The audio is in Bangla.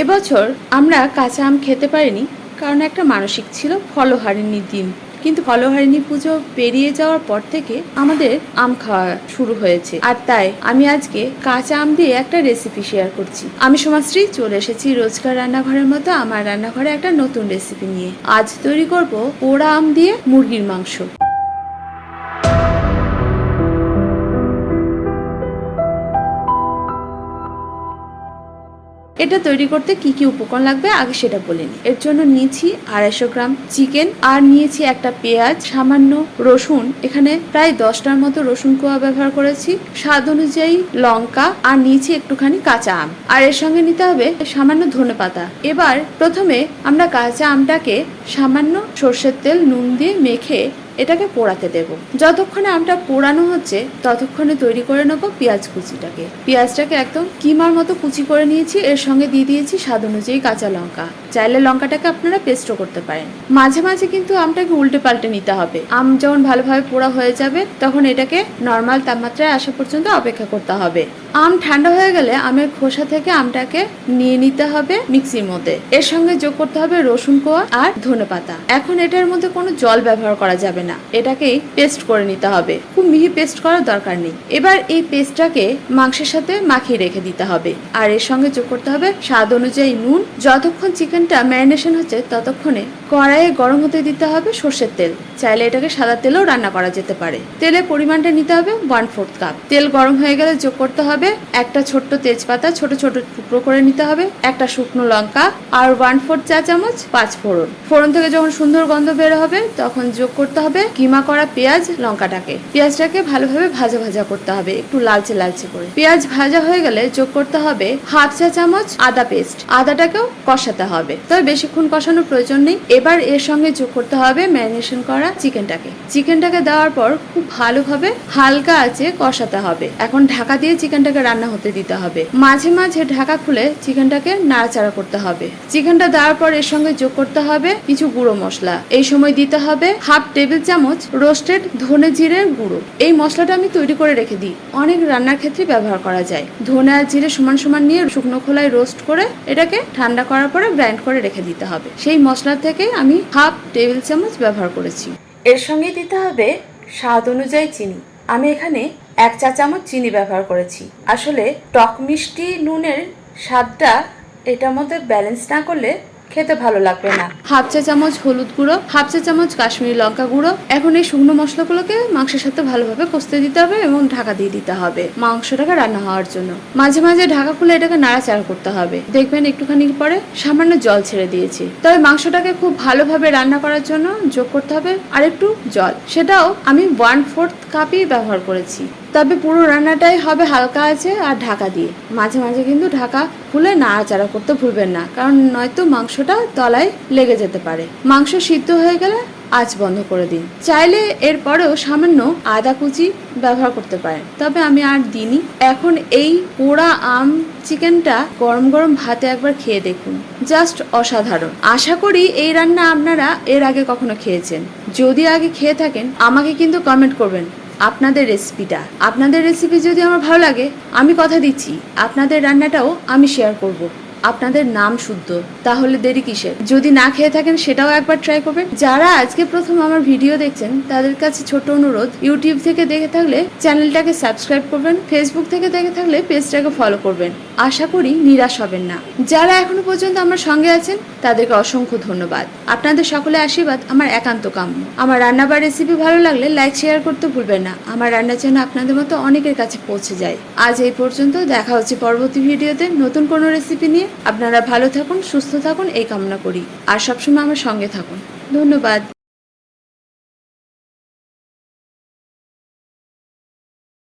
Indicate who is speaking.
Speaker 1: এবছর আমরা কাঁচা আম খেতে পারিনি, কারণ একটা মানসিক ছিল ফলহারিণীর দিন। কিন্তু ফলহারিণী পুজো পেরিয়ে যাওয়ার পর থেকে আমাদের আম খাওয়া শুরু হয়েছে। আর তাই আমি আজকে কাঁচা আম দিয়ে একটা রেসিপি শেয়ার করছি। আমি সমাশ্রী, চলে এসেছি রোজকার রান্নাঘরের মতো আমার রান্নাঘরে একটা নতুন রেসিপি নিয়ে। আজ তৈরি করব পোড়া আম দিয়ে মুরগির মাংস। এটা তৈরি করতে কি কি উপকরণ লাগবে আগে সেটা বলে নিই। এর জন্য নিয়েছি আড়াইশো গ্রাম চিকেন আর নিয়েছি একটা পেঁয়াজ, সামান্য রসুন। এখানে প্রায় দশটার মতো রসুন কোয়া ব্যবহার করেছি। স্বাদ অনুযায়ী লঙ্কা আর নিয়েছি একটুখানি কাঁচা আম। আর এর সঙ্গে নিতে হবে সামান্য ধনে পাতা। এবার প্রথমে আমরা কাঁচা আমটাকে সামান্য সর্ষের তেল, নুন দিয়ে মেখে এটাকে পোড়াতে দেব। যতক্ষণে আমটা পোড়ানো হচ্ছে, ততক্ষণে তৈরি করে নেব পেঁয়াজ কুচিটাকে। পেঁয়াজটাকে একদম কিমার মতো কুচি করে নিয়েছি, এর সঙ্গে দিয়ে দিয়েছি স্বাদ অনুযায়ী কাঁচা লঙ্কা। চাইলে লঙ্কাটাকে আপনারা পেস্টও করতে পারেন। মাঝে মাঝে কিন্তু আমটাকে উল্টে পাল্টে নিতে হবে। আম যখন ভালোভাবে পোড়া হয়ে যাবে, তখন এটাকে নর্মাল তাপমাত্রায় আসা পর্যন্ত অপেক্ষা করতে হবে। আম ঠান্ডা হয়ে গেলে আমের খোসা থেকে আমটাকে নিয়ে নিতে হবে মিক্সির মধ্যে। এর সঙ্গে যোগ করতে হবে রসুন কোয়া আর ধনে পাতা। এখন এটার মধ্যে কোনো জল ব্যবহার করা যাবে না। এটাকেই পেস্ট করে নিতে হবে। খুব মিহি পেস্ট করার দরকার নেই। এবার এই পেস্টটাকে মাংসের সাথে মাখিয়ে রেখে দিতে হবে। আর এর সঙ্গে যোগ করতে হবে স্বাদ অনুযায়ী নুন। যতক্ষণ চিকেনটা ম্যারিনেশন হচ্ছে, ততক্ষণে কড়াইয়ে গরম হতে দিতে হবে সর্ষের তেল। চাইলে এটাকে সাদা তেলেও রান্না করা যেতে পারে। তেলের পরিমাণটা নিতে হবে ওয়ান ফোর্থ কাপ। তেল গরম হয়ে গেলে যোগ করতে হবে একটা ছোট্ট তেজপাতা ছোট ছোট টুকরো করে নিতে হবে, একটা শুকনো লঙ্কা আর ওয়ান ফোর্থ চা চামচ পাঁচ ফোড়ন। ফোড়ন থেকে যখন সুন্দর গন্ধ বের হবে, তখন যোগ করতে হবে কিমা করা পেঁয়াজ লঙ্কাটাকে। পেঁয়াজটাকে ভালোভাবে ভাজা ভাজা করতে হবে, একটু লালচে লালচে করে। পেঁয়াজ ভাজা হয়ে গেলে যোগ করতে হবে হাফ চা চামচ আদা পেস্ট। আদাটাকেও কষাতে হবে, তবে বেশিক্ষণ কষানোর প্রয়োজন নেই। এবার এর সঙ্গে যোগ করতে হবে ম্যারিনেশন করা চিকেনটাকে। চিকেনটাকে দেওয়ার পর খুব ভালোভাবে হালকা আছে কষাতে হবে। এখন ঢাকা দিয়ে চিকেনটাকে রান্না হতে দিতে হবে। মাঝে মাঝে ঢাকা খুলে চিকেনটাকে নাড়াচাড়া করতে হবে। চিকেনটা দেওয়ার পর এর সঙ্গে যোগ করতে হবে কিছু গুঁড়ো মশলা। এই সময় দিতে হবে হাফ টেবিল চামচ রোস্টেড ধনে জিরের গুঁড়ো। এই মশলাটা আমি তৈরি করে রেখে দিই। অনেক রান্নার ক্ষেত্রে ব্যবহার করা যায়। ধনে আর জিরে সমান সমান নিয়ে শুকনো খোলায় রোস্ট করে এটাকে ঠান্ডা করার পরে গ্রাইন্ড করে রেখে দিতে হবে। সেই মশলা থেকে আমি হাফ টেবিল চামচ ব্যবহার করেছি। এর সঙ্গে দিতে হবে স্বাদ অনুযায়ী চিনি। আমি এখানে এক চা চামচ চিনি ব্যবহার করেছি। আসলে টক মিষ্টি নুনের স্বাদটা এটার মধ্যে ব্যালেন্স না করলে খেতে ভালো লাগবে না। হাফ চা চামচ হলুদ গুঁড়ো, হাফ চা চামচ কাশ্মীরি লঙ্কা গুঁড়ো। এখন এই শুকনো মশলাগুলোকে মাংসের সাথে ভালোভাবে কষতে দিতে হবে এবং ঢাকা দিয়ে দিতে হবে মাংসটাকে রান্না হওয়ার জন্য। মাঝে মাঝে ঢাকা খুলে এটাকে নাড়াচাড়া করতে হবে। দেখবেন একটুখানি পরে সামান্য জল ছেড়ে দিয়েছি। তবে মাংসটাকে খুব ভালোভাবে রান্না করার জন্য যোগ করতে হবে আর একটু জল। সেটাও আমি ওয়ান ফোর্থ কাপই ব্যবহার করেছি। তবে পুরো রান্নাটাই হবে হালকা আছে আর ঢাকা দিয়ে। মাঝে মাঝে কিন্তু ঢাকা খুলে নাড়াচাড়া করতে ভুলবেন না, কারণ নয়তো মাংসটা তলায় লেগে যেতে পারে। মাংস সিদ্ধ হয়ে গেলে আঁচ বন্ধ করে দিন। চাইলে এরপরেও সামান্য আদা কুচি ব্যবহার করতে পারেন। তবে আমি আর দিইনি। এখন এই পোড়া আম চিকেনটা গরম গরম ভাতে একবার খেয়ে দেখুন। জাস্ট অসাধারণ। আশা করি এই রান্না আপনারা এর আগে কখনো খেয়েছেন। যদি আগে খেয়ে থাকেন, আমাকে কিন্তু কমেন্ট করবেন। আপনাদের রেসিপিটা আপনাদের রেসিপি যদি আমার ভালো লাগে, আমি কথা দিচ্ছি। আপনাদের রান্নাটাও আমি শেয়ার করব। আপনাদের নাম শুদ্ধ, তাহলে দেরি কিসের? যদি না খেয়ে থাকেন সেটাও একবার ট্রাই করবেন। যারা আজকে প্রথম আমার ভিডিও দেখছেন, তাদের কাছে ছোট অনুরোধ ইউটিউব থেকে দেখে থাকলে চ্যানেলটাকে সাবস্ক্রাইব করবেন ফেসবুক থেকে দেখে থাকলে পেজটাকে ফলো করবেন। আশা করি নিরাশ হবেন না। যারা এখনও পর্যন্ত আমার সঙ্গে আছেন, তাদেরকে অসংখ্য ধন্যবাদ। আপনাদের সকলে আশীর্বাদ আমার একান্ত কাম্য। আমার রান্না বা রেসিপি ভালো লাগলে লাইক শেয়ার করতে ভুলবেন না। আমার রান্না যেন আপনাদের মতো অনেকের কাছে পৌঁছে যায়। আজ এই পর্যন্ত দেখা হচ্ছে পরবর্তী ভিডিওতে নতুন কোনো রেসিপি নিয়ে। আপনারা ভালো থাকুন সুস্থ থাকুন এই কামনা করি। আর সবসময় আমার সঙ্গে থাকুন। ধন্যবাদ।